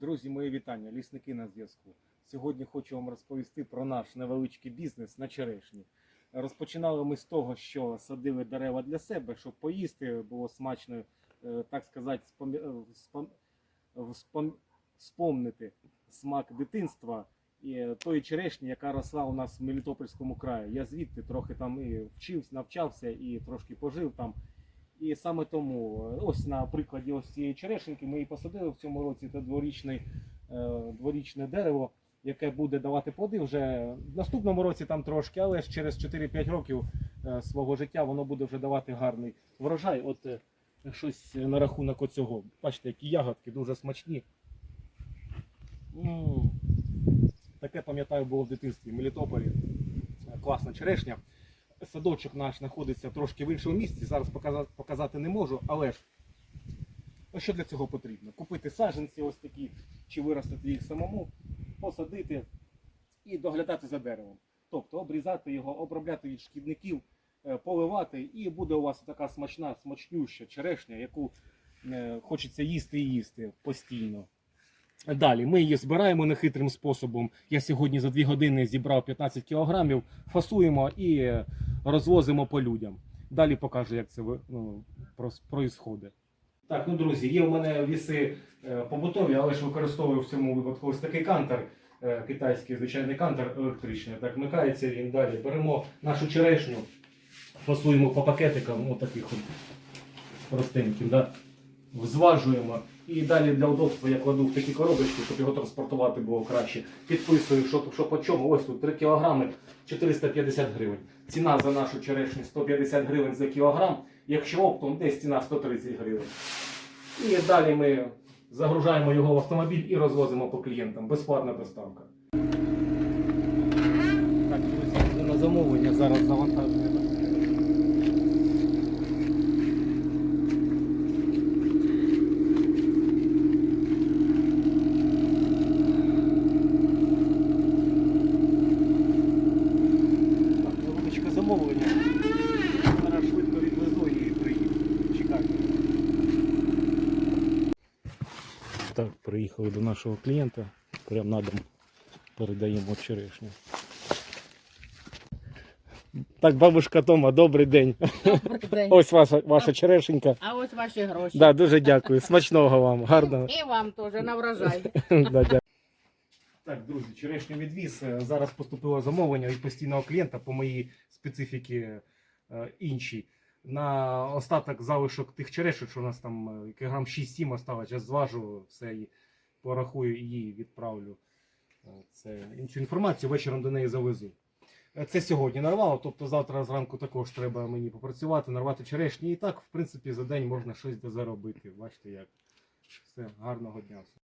Друзі, мої вітання, лісники на зв'язку. Сьогодні хочу вам розповісти про наш невеличкий бізнес на черешні. Розпочинали ми з того, що садили дерева для себе, щоб поїсти, було смачно, е, так сказати, е, спом... спом... спомнити смак дитинства і е, тої черешні, яка росла у нас в Мелітопольському краї. Я звідти трохи там і вчився, навчався і трошки пожив там. І саме тому, ось на прикладі ось цієї черешеньки, ми її посадили в цьому році. Це дворічний, е, дворічне дерево, яке буде давати плоди вже в наступному році там трошки, але ж через 4-5 років е, свого життя воно буде вже давати гарний врожай. От е, щось на рахунок оцього. Бачите, які ягодки дуже смачні. Таке пам'ятаю було в дитинстві в Мелітополі. Класна черешня. Садочок наш знаходиться трошки в іншому місці. Зараз показати, показати не можу, але ж що для цього потрібно? Купити саджанці ось такі, чи виростити їх самому, посадити і доглядати за деревом. Тобто обрізати його, обробляти від шкідників, е, поливати, і буде у вас така смачна, смачнюща черешня, яку е, хочеться їсти і їсти постійно. Далі ми її збираємо нехитрим способом. Я сьогодні за 2 години зібрав 15 кілограмів, фасуємо і е, розвозимо по людям. Далі покажу, як це ну. Так, ну друзі, є у мене віси е, побутові, але ж використовую в цьому випадку ось такий кантер, е, китайський звичайний кантер електричний. Так вмикається він далі. Беремо нашу черешню, фасуємо по пакетикам, от таких от простеньким, да? зважуємо. І далі для удобства я кладу в такі коробочки, щоб його транспортувати було краще. Підписую, що, що по чому. Ось тут 3 кілограми 450 гривень. Ціна за нашу черешню 150 гривень за кілограм. Якщо оптом, десь ціна 130 гривень. І далі ми загружаємо його в автомобіль і розвозимо по клієнтам. Безплатна доставка. Так, на замовлення зараз завантажуємо. Так, невеличке замовлення. Зараз швидко відвезу і приїду. Чекайте. Так, приїхали до нашого клієнта. Прямо на дом передаємо черешню. Так, бабушка Тома, добрий день. Добрий день. Ось ваша, ваша черешенька. А ось ваші гроші. Да, дуже дякую. Смачного вам. Гарного. І вам теж на врожай. Да, дякую. Так, друзі, черешню відвіз. Зараз поступило замовлення від постійного клієнта по моїй специфіки е, іншій. На остаток залишок тих черешок, що у нас там е, кілограм 6-7 осталось, я зважу все і порахую і відправлю е, це, цю інформацію, вечором до неї завезу. Е, Це сьогодні нарвало, тобто завтра зранку також треба мені попрацювати, нарвати черешні. І так, в принципі, за день можна щось заробити. Бачите як. Все, гарного дня.